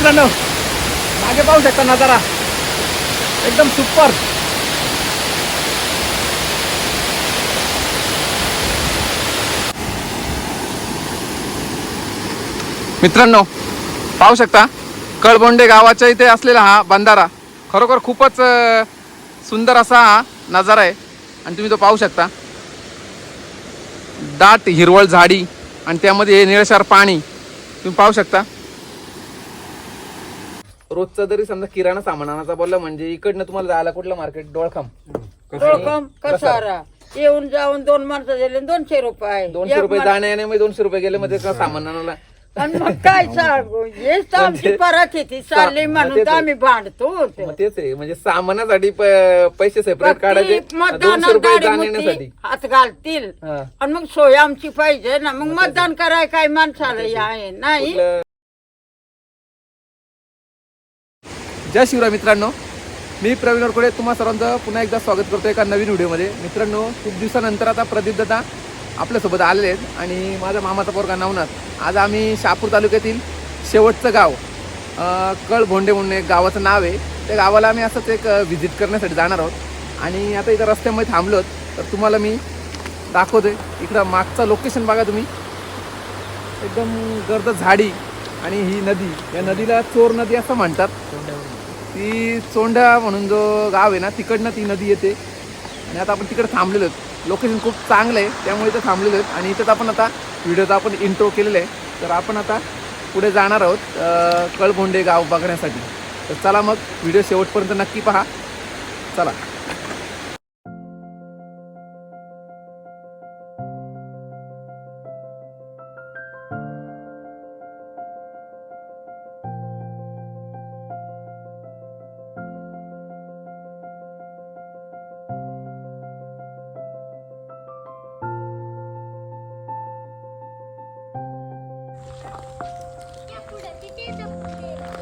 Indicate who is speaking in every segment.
Speaker 1: मित्रांनो मागे पाहू शकता नजारा. एकदम सुपर. मित्रांनो पाहू शकता कळबोंडे गावाच्या इथे असलेला हा बंधारा. खरोखर खूपच सुंदर असा हा नजारा आहे. आणि तुम्ही तो पाहू शकता. दाट हिरवळ झाडी आणि त्यामध्ये निळशार पाणी. तुम्ही पाहू शकता. रोजचा जरी समजा किराणा सामान आणायचा बोलला म्हणजे इकडनं तुम्हाला जायला कुठलं मार्केट डोळखाम.
Speaker 2: रोकम कसारा येऊन जाऊन दोन माणसं झाले दोनशे रुपये.
Speaker 1: दोनशे रुपये
Speaker 2: माणूस-
Speaker 1: जाण्या येण्यामध्ये दोनशे रुपये गेले मध्ये का सामान आणायला
Speaker 2: आणि मग काय सांगू हेच तर आमची
Speaker 1: म्हणजे-
Speaker 2: परिस्थिती चालली म्हणून. आम्ही भांडतो.
Speaker 1: मग तेच आहे. म्हणजे सामानासाठी पैसे सेपरेट काढायचे. दोनशे रुपये
Speaker 2: हात घालतील. आणि मग सोय आमची पाहिजे ना. मग मतदान कराय काय माणसाला आहे. नाही.
Speaker 1: जय शिवराय मित्रांनो. मी प्रवीण वरकडे तुम्हा सर्वांचं पुन्हा एकदा स्वागत करतो एका नवीन व्हिडिओमध्ये. मित्रांनो खूप दिवसानंतर आता प्रदीप दत्ता आपल्यासोबत आलेले आहेत आणि माझा मामाचा पोरगा नवनाथ. आज आम्ही शहापूर तालुक्यातील शेवटचं गाव कळभोंडे म्हणून एक गावाचं नाव आहे. त्या गावाला आम्ही असंच एक व्हिजिट करण्यासाठी जाणार आहोत. आणि आता इथं रस्त्यामध्ये थांबलोत तर तुम्हाला मी दाखवतोय. इकडं मागचं लोकेशन बघा तुम्ही. एकदम गर्द झाडी आणि ही नदी. या नदीला चोर नदी असं म्हणतात. ती चोंडा म्हणून जो गाव आहे ना तिकडनं ती नदी येते. आणि आता आपण तिकडे थांबलेलो आहेत. लोकेशन खूप चांगलं आहे त्यामुळे इथं थांबलेलो आहेत. आणि इथंच आपण आता व्हिडिओचा आपण इंट्रो केलेला आहे. तर आपण आता पुढे जाणार आहोत कळभोंडे गाव बघण्यासाठी. तर चला मग व्हिडिओ शेवटपर्यंत नक्की पहा. चला.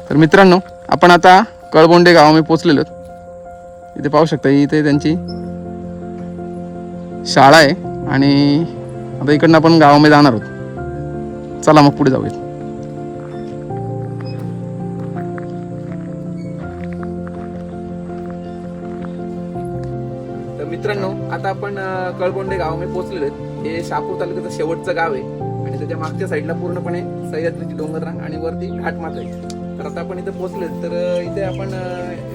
Speaker 1: तर मित्रांनो आपण आता कळबोंडे गावामध्ये पोचलेलो इथे पाहू शकता इथे त्यांची शाळा आहे आणि आता इकडनं आपण गावामध्ये जाणार आहोत. चला मग पुढे जाऊयात. तर मित्रांनो आता आपण कळबोंडे गावामध्ये पोहोचलेलो आहेत. हे शापूर तालुक्याचं शेवटचं गाव आहे आणि त्याच्या मागच्या साईडला पूर्णपणे सह्याद्रीची डोंगररांग आणि वरती घाट माता आहे. तर आता आपण इथे पोहोचलोय. तर इथे आपण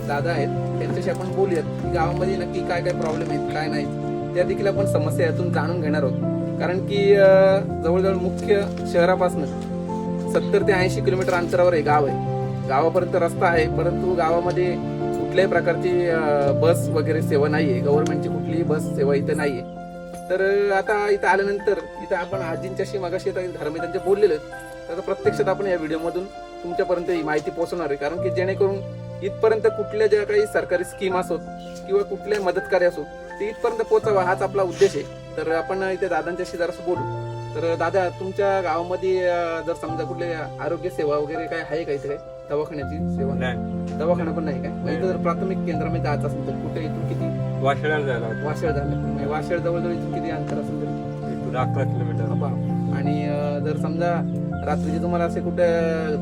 Speaker 1: दादा आहेत. त्यांच्याशी आपण बोलूयात की गावामध्ये नक्की काय काय प्रॉब्लेम आहेत काय नाही. त्या देखील आपण समस्या यातून जाणून घेणार आहोत. कारण की जवळजवळ मुख्य शहरापासून सत्तर ते ऐंशी किलोमीटर अंतरावर आहे गाव आहे. गावापर्यंत रस्ता आहे परंतु गावामध्ये कुठल्याही प्रकारची बस वगैरे सेवा नाही आहे गव्हर्नमेंटची कुठलीही बस सेवा इथे आहे तर आता इथं आल्यानंतर इथं आपण आजींच्याशी मगाशी धर्मेदांच्या धर्मे त्यांचे तर प्रत्यक्षात आपण या व्हिडिओमधून तुमच्यापर्यंत ही माहिती पोहोचवणार आहे. कारण की जेणेकरून इथपर्यंत कुठल्या ज्या काही सरकारी स्कीम असोत किंवा कुठल्याही मदत कार्य असो ते इथपर्यंत पोहोचावा हाच आपला उद्देश आहे. तर आपण इथे दादांच्याशी जरासं बोलू. तर दादा तुमच्या गावामध्ये जर समजा कुठले आरोग्य सेवा वगैरे काय आहे का इथे दवाखान्याची सेवा?
Speaker 3: नाही.
Speaker 1: दवाखाना पण नाही काय इथं जर प्राथमिक केंद्रामध्ये जायचं असेल तर कुठे इथून किती?
Speaker 3: जायला होतं.
Speaker 1: वाशळ झालं म्हणजे वाशळ जवळजवळ इथून किती अंतर असेल तरी?
Speaker 3: अकरा किलोमीटर.
Speaker 1: आणि जर समजा रात्रीची तुम्हाला असे कुठे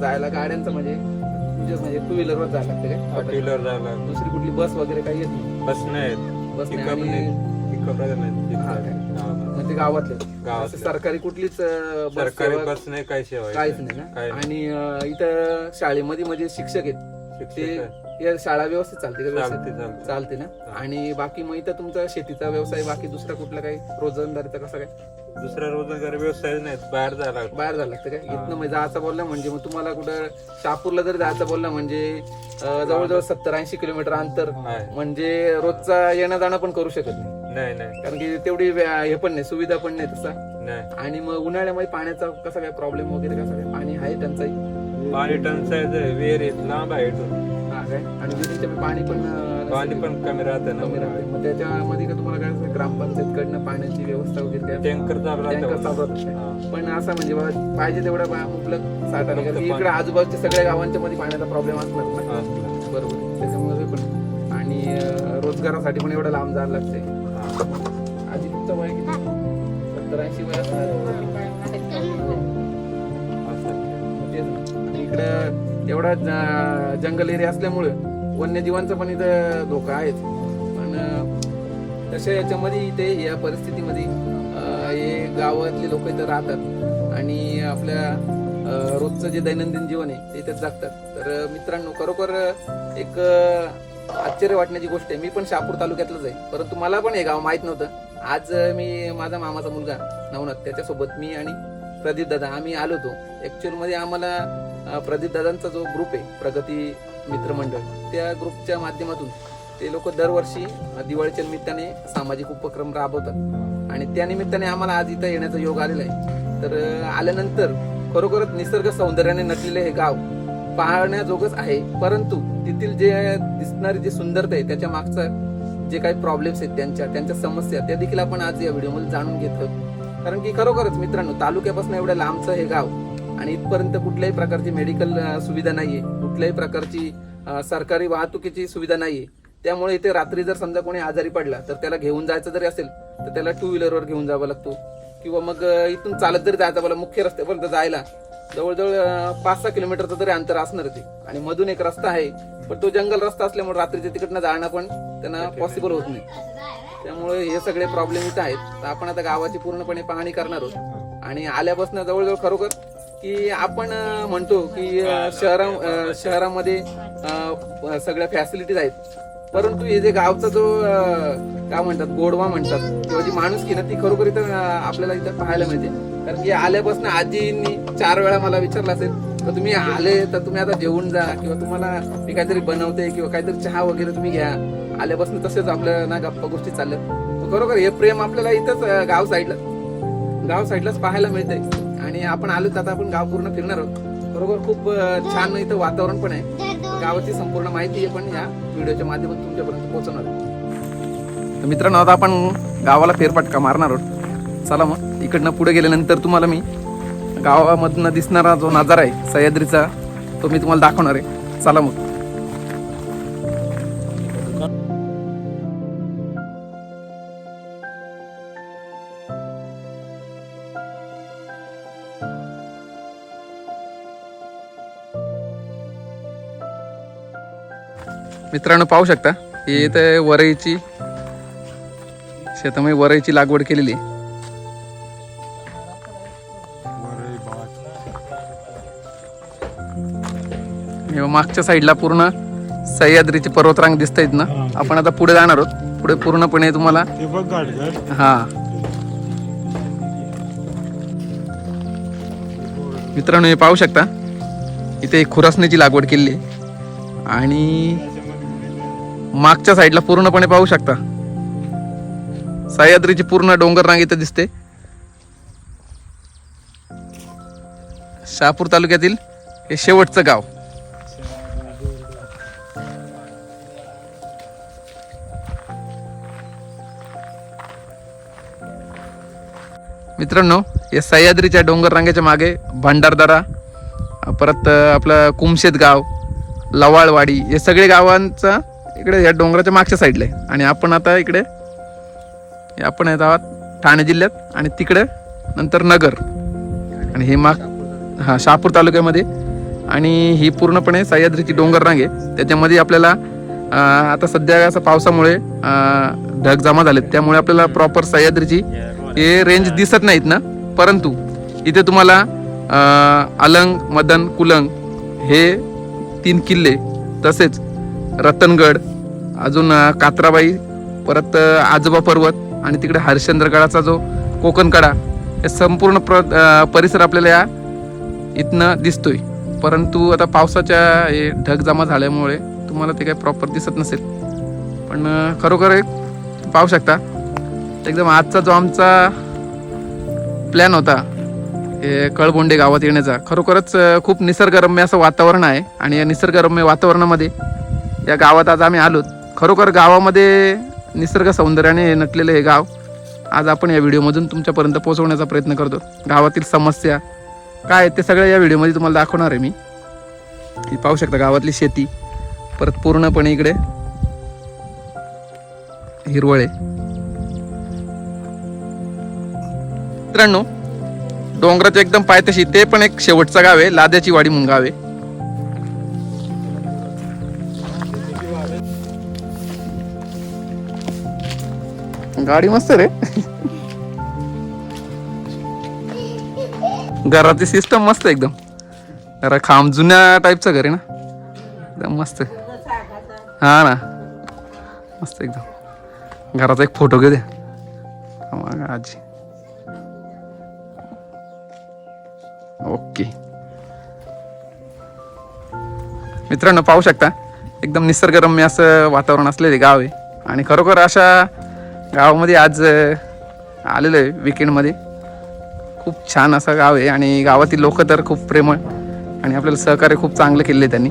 Speaker 1: जायला गाड्यांचं म्हणजे म्हणजे म्हणजे टू व्हीलरवर जायला लागते काय
Speaker 3: व्हीलर जायला
Speaker 1: दुसरी कुठली बस वगैरे काही येत नाही?
Speaker 3: बस नाही
Speaker 1: बस नाही
Speaker 3: पिकअप
Speaker 1: आणि
Speaker 3: नाही. पिकअप नाही.
Speaker 1: हा काय? म्हणजे गावातले.
Speaker 3: गावातले.
Speaker 1: असं सरकारी कुठलीच अं, बस
Speaker 3: सरकारी
Speaker 1: सेवा
Speaker 3: बस नाही काही सेवा
Speaker 1: काहीच. नाही. ना?
Speaker 3: काही नाही.
Speaker 1: आणि अं, इथं शाळेमध्ये म्हणजे शिक्षक आहेत.
Speaker 3: शिक्षक
Speaker 1: ते. या शाळा व्यवस्थित चालते का व्यवस्थित?
Speaker 3: चालते चालते.
Speaker 1: चालते ना. आणि बाकी मग इथं तुमचा शेतीचा व्यवसाय बाकी दुसरा कुठला काही रोजंदारीचा कसा काय?
Speaker 3: दुसरा रोजगार व्यवसाय नाही बाहेर जायला लागतं.
Speaker 1: बाहेर जायला लागतं काय. इथनं म्हणजे जायचं बोललं म्हणजे मग तुम्हाला कुठं शहापूरला जर जायचं बोललं म्हणजे अं, जवळजवळ सत्तर ऐंशी किलोमीटर अंतर. म्हणजे रोजचा येणं जाणं पण करू शकत नाही.
Speaker 3: नाही नाही.
Speaker 1: कारण की तेवढी व्या- हे पण नाही सुविधा पण नाही तसा.
Speaker 3: नाही.
Speaker 1: आणि मग उन्हाळ्यामध्ये पाण्याचा कसा काय प्रॉब्लेम वगैरे कसा काय? पाणी आहे टंचाई?
Speaker 3: पाणी टंचायचं विहीर लांब आहे इथून.
Speaker 1: हा काय आणि विहिरीचं पाणी पण
Speaker 3: पाणी पण कमी राहतं
Speaker 1: कमी राहते
Speaker 3: ना
Speaker 1: मग त्याच्यामध्ये का तुम्हाला काय असं ग्रामपंचायत कडनं पाण्याची व्यवस्था वगैरे काय
Speaker 3: टँकर चालू
Speaker 1: चालू?
Speaker 3: हा.
Speaker 1: पण असं म्हणजे बाबा पाहिजे तेवढा पा- मुबलक साठा नाही. कारण की इकडे आजूबाजूच्या सगळ्या गावांच्या मध्ये पाण्याचा प्रॉब्लेम असणार ना
Speaker 3: हा.
Speaker 1: बरोबर त्याच्यामुळे ते पण आणि अं, रोजगारासाठी पण एवढं लांब जायला लागते
Speaker 3: हा.
Speaker 1: आधी तुमचं वय किती सत्तर ऐंशी वय असणार
Speaker 3: असं.
Speaker 1: तेच ना. आणि इकडे तेवढा जंगल एरिया असल्यामुळं वन्यजीवांचा पण इथं धोका आहेच. पण तसे तशा याच्यामध्ये इथे या परिस्थितीमध्ये हे गावातले लोक इथं राहतात आणि आपल्या रोजचं जे दैनंदिन जीवन आहे ते इथेच जगतात. तर मित्रांनो खरोखर एक आश्चर्य वाटण्याची गोष्ट आहे. मी पण शहापूर तालुक्यातलंच आहे. परंतु मला पण हे गाव माहीत नव्हतं. आज मी माझा मामाचा मुलगा नवनाथ त्याच्यासोबत मी आणि प्रदीप दादा आम्ही आलो होतो. ॲक्च्युअलमध्ये आम्हाला प्रदीपदादांचा प्रदीप दादांचा जो ग्रुप आहे प्रगती मित्रमंडळ त्या ग्रुपच्या माध्यमातून ते लोक दरवर्षी दिवाळीच्या निमित्ताने सामाजिक उपक्रम राबवतात. आणि त्या निमित्ताने आम्हाला आज इथं येण्याचा योग आलेला आहे. तर आल्यानंतर खरोखरच निसर्ग सौंदर्याने नटलेले हे गाव पाहण्याजोगच आहे. परंतु तेथील जे दिसणारी जी सुंदरता आहे त्याच्या मागचा जे काही प्रॉब्लेम्स आहेत त्यांच्या त्यांच्या समस्या त्या देखील आपण आज या व्हिडिओमध्ये जाणून घेतो कारण की खरोखरच मित्रांनो तालुक्यापासून एवढ्या लांबचं हे गाव आणि इथपर्यंत कुठल्याही प्रकारची मेडिकल सुविधा नाहीये. कुठल्याही प्रकारची सरकारी वाहतुकीची सुविधा नाहीये. त्यामुळे इथे रात्री जर समजा कोणी आजारी पडला तर त्याला घेऊन जायचं जरी असेल तर त्याला टू व्हीलरवर घेऊन जावं लागतो. किंवा मग इथून चालत जरी जायचं मला मुख्य रस्त्यापर्यंत जायला जवळजवळ पाच सहा किलोमीटरचं तरी अंतर असणार ते. आणि मधून एक रस्ता आहे पण तो जंगल रस्ता असल्यामुळे रात्रीच्या तिकडनं जाणं पण त्यांना पॉसिबल होत नाही. त्यामुळे हे सगळे प्रॉब्लेम इथं आहेत. तर आपण आता गावाची पूर्णपणे पाहणी करणार आहोत. आणि आल्यापासून जवळजवळ खरोखर की आपण म्हणतो की शहरा शहरामध्ये सगळ्या फॅसिलिटीज आहेत. परंतु हे जे गावचा जो काय म्हणतात गोडवा म्हणतात किंवा जी माणुसकी ना ती खरोखर इथं आपल्याला इथं पाहायला मिळते. कारण की आल्यापासून आजींनी चार वेळा मला विचारलं असेल तर तुम्ही आले तर तुम्ही आता जेवून जा किंवा तुम्हाला मी काहीतरी बनवते किंवा काहीतरी चहा वगैरे तुम्ही घ्या. आल्यापासून तसेच आपल्या ना गप्पा गोष्टी चालल्यात. खरोखर हे प्रेम आपल्याला इथंच गाव साईडला गाव साईडलाच पाहायला मिळतंय. आणि आपण आलोच आता आपण गाव पूर्ण फिरणार आहोत. बरोबर? खूप छान इथं वातावरण पण आहे. गावाची संपूर्ण माहिती आहे पण या व्हिडिओच्या माध्यमातून तुमच्यापर्यंत पोहोचवणार आहे. तर मित्रांनो आता आपण गावाला फेरफटका मारणार आहोत. चला मग इकडनं पुढे गेल्यानंतर तुम्हाला मी गावामधनं दिसणारा जो नजारा आहे सह्याद्रीचा तो मी तुम्हाला दाखवणार आहे. चला मग. मित्रांनो पाहू शकता ही इथे वरईची शेतामध्ये वरईची लागवड केलेली मागच्या साईडला पूर्ण सह्याद्रीची पर्वतरांग दिसत आहेत ना आपण आता पुढे जाणार आहोत. पुढे पूर्णपणे तुम्हाला हा मित्रांनो हे पाहू शकता इथे एक खुरासण्याची लागवड केलेली आहे. आणि मागच्या साईडला पूर्णपणे पाहू शकता. सह्याद्रीची पूर्ण डोंगर रांग इथं दिसते. शहापूर तालुक्यातील हे शेवटचं गाव. मित्रांनो या सह्याद्रीच्या डोंगर रांगेच्या मागे भंडारदरा परत आपलं कुमशेत गाव लवाळवाडी हे सगळे गावांचा इकडे या डोंगराच्या मागच्या साईडला. आहे आणि आपण आता इकडे हे आपण येत आहोत ठाणे जिल्ह्यात आणि तिकडे नंतर नगर. आणि हे माग हा शहापूर तालुक्यामध्ये. आणि ही पूर्णपणे सह्याद्रीची डोंगर रांग आहे त्याच्यामध्ये आपल्याला आता सध्या असं पावसामुळे ढग जमा झालेत. त्यामुळे आपल्याला प्रॉपर सह्याद्रीची हे रेंज दिसत नाहीत ना. परंतु इथे तुम्हाला अलंग मदन कुलंग हे तीन किल्ले तसेच रतनगड अजून कात्राबाई परत आजोबा पर्वत आणि तिकडे हरिश्चंद्रगडाचा जो कोकणकडा हे संपूर्ण प्र परिसर आपल्याला या इथनं दिसतोय. परंतु आता पावसाच्या हे ढग जमा झाल्यामुळे तुम्हाला ते काही प्रॉपर दिसत नसेल. पण खरोखर एक पाहू शकता. एकदम आजचा जो आमचा प्लॅन होता हे कळबोंडे गावात येण्याचा. खरोखरच खूप निसर्गरम्य असं वातावरण आहे आणि या निसर्गरम्य वातावरणामध्ये या गावात आज आम्ही आलोत. खरोखर गावामध्ये निसर्ग सौंदर्याने नटलेलं हे गाव आज आपण या व्हिडिओमधून तुमच्यापर्यंत पोहोचवण्याचा प्रयत्न करतो. गावातील समस्या काय ते सगळं या व्हिडिओमध्ये तुम्हाला दाखवणार आहे मी. ही पाहू शकता गावातली शेती परत पूर्णपणे इकडे हिरवळ आहे. मित्रांनो डोंगराच्या एकदम पायथ्याशी ते पण एक शेवटचं गाव आहे लाद्याची वाडी म्हणून गाव आहे. गाडी मस्त रे. घराची सिस्टम मस्त एकदम. जरा खांब जुन्या टाईपचं घर आहे ना. एकदम मस्त. हा ना. मस्त एकदम. घराचा एक फोटो घेऊ द्या आजी. ओके. मित्रांनो पाहू शकता एकदम निसर्गरम्य असं वातावरण असलेले गाव आहे. आणि खरोखर अशा गावामध्ये आज आलेलं आहे विकेंडमध्ये खूप छान असं गाव आहे आणि गावातील लोक तर खूप प्रेमळ आणि आपल्याला सहकार्य खूप चांगलं केले त्यांनी.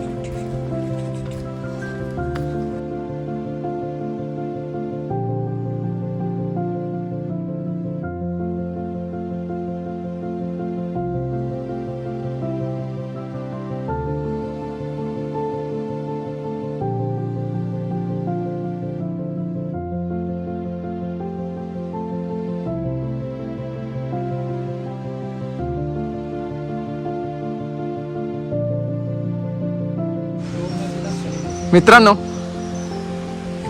Speaker 1: मित्रांनो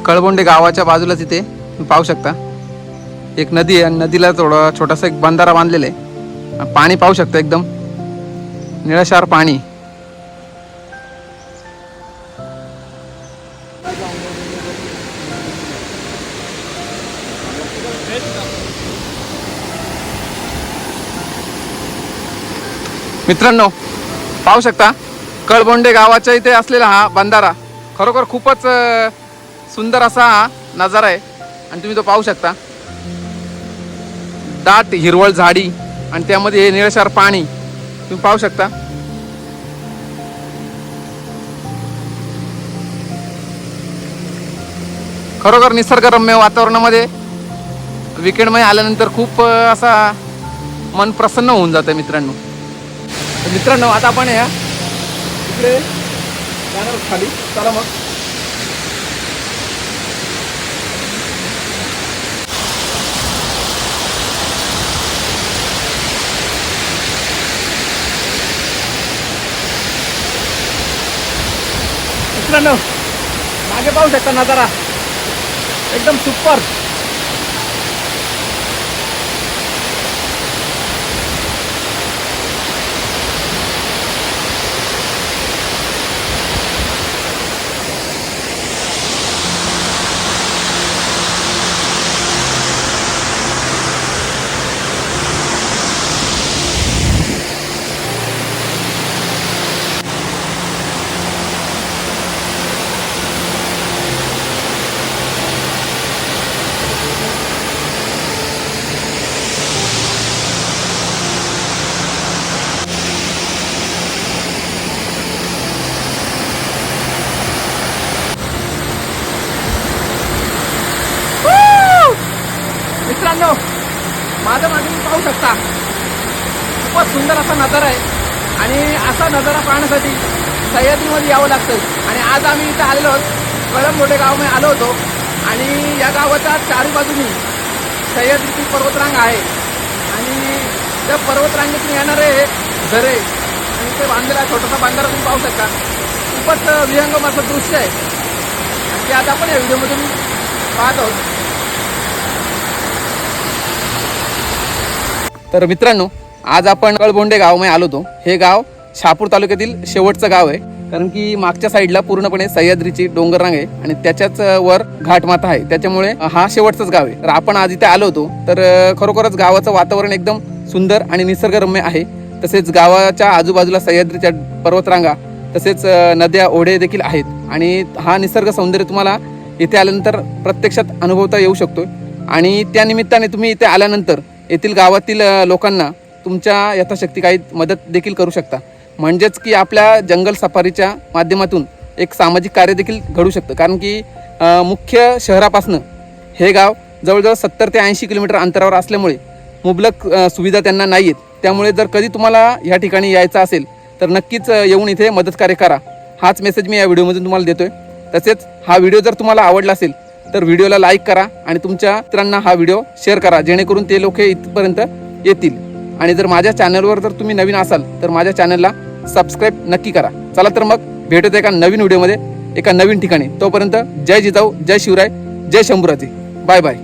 Speaker 1: कळबोंडे गावाच्या बाजूला तिथे तुम्ही पाहू शकता. एक नदी आहे आणि नदीला थोडं छोटासा एक बंधारा बांधलेला आहे. पाणी पाहू शकता एकदम. निळाशार पाणी. मित्रांनो पाहू शकता कळबोंडे गावाच्या इथे असलेला हा बंधारा. खरोखर खूपच सुंदर असा हा नजारा आहे. आणि तुम्ही तो पाहू शकता. दाट हिरवळ झाडी आणि त्यामध्ये हे निळशार पाणी. तुम्ही पाहू शकता. खरोखर निसर्गरम्य वातावरणामध्ये विकेंडमध्ये आल्यानंतर खूप असा मन प्रसन्न होऊन जातं मित्रांनो. मित्रांनो आता आपण या इकडे खाली. चला मग. मित्रांनो मागे पाहू शकता नजारा. एकदम सुपर मित्रांनो माझ्या मागे तुम्ही पाहू शकता. खूपच सुंदर असा नजारा आहे. आणि असा नजारा पाहण्यासाठी सह्याद्रीमध्ये यावं लागतं आणि आज आम्ही इथं आलेलो आहोत. कळम मोठे गावमध्ये आलो होतो. आणि या गावाच्या चारी बाजूनी सह्याद्रीची पर्वतरांग आहे. आणि त्या पर्वतरांगेतून येणारे झरे आणि ते बांधलेला छोटासा बांधारा तुम्ही पाहू शकता. खूपच विहंगम असं दृश्य आहे. आणि ते आता आपण या व्हिडिओमधून पाहत आहोत. तर मित्रांनो आज आपण कळबोंडे गावामध्ये आलो होतो. हे गाव शहापूर तालुक्यातील शेवटचं गाव आहे. कारण की मागच्या साईडला पूर्णपणे सह्याद्रीची डोंगर रांग आहे आणि त्याच्याच वर घाटमाथा आहे. त्याच्यामुळे हा शेवटचंच गाव आहे. तर आपण आज इथे आलो होतो. तर खरोखरच गावाचं वातावरण एकदम सुंदर आणि निसर्गरम्य आहे. तसेच गावाच्या आजूबाजूला सह्याद्रीच्या पर्वतरांगा तसेच नद्या ओढे देखील आहेत. आणि हा निसर्ग सौंदर्य तुम्हाला इथे आल्यानंतर प्रत्यक्षात अनुभवता येऊ शकतो आणि त्या निमित्ताने तुम्ही इथे आल्यानंतर येथील गावातील लोकांना तुमच्या यथाशक्ती काही मदत देखील करू शकता. म्हणजेच की आपल्या जंगल सफारीच्या माध्यमातून एक सामाजिक कार्य देखील घडू शकतं. कारण की मुख्य शहरापासनं हे गाव जवळजवळ सत्तर ते ऐंशी किलोमीटर अंतरावर असल्यामुळे मुबलक सुविधा त्यांना नाही आहेत त्यामुळे जर कधी तुम्हाला ह्या ठिकाणी यायचं असेल तर नक्कीच येऊन इथे मदत कार्य करा. हाच मेसेज मी या व्हिडिओमधून तुम्हाला देतोय. तसेच हा व्हिडिओ जर तुम्हाला आवडला असेल तर व्हिडिओला लाईक करा आणि तुमच्या मित्रांना हा व्हिडिओ शेअर करा जेणेकरून ते लोक इथपर्यंत येतील. आणि जर माझ्या चॅनलवर जर तुम्ही नवीन असाल तर माझ्या चॅनलला सबस्क्राईब नक्की करा. चला तर मग भेटत एका नवीन व्हिडिओमध्ये एका नवीन ठिकाणी. तोपर्यंत जय जिजाऊ जय शिवराय जय शंभुराजी. Bye bye.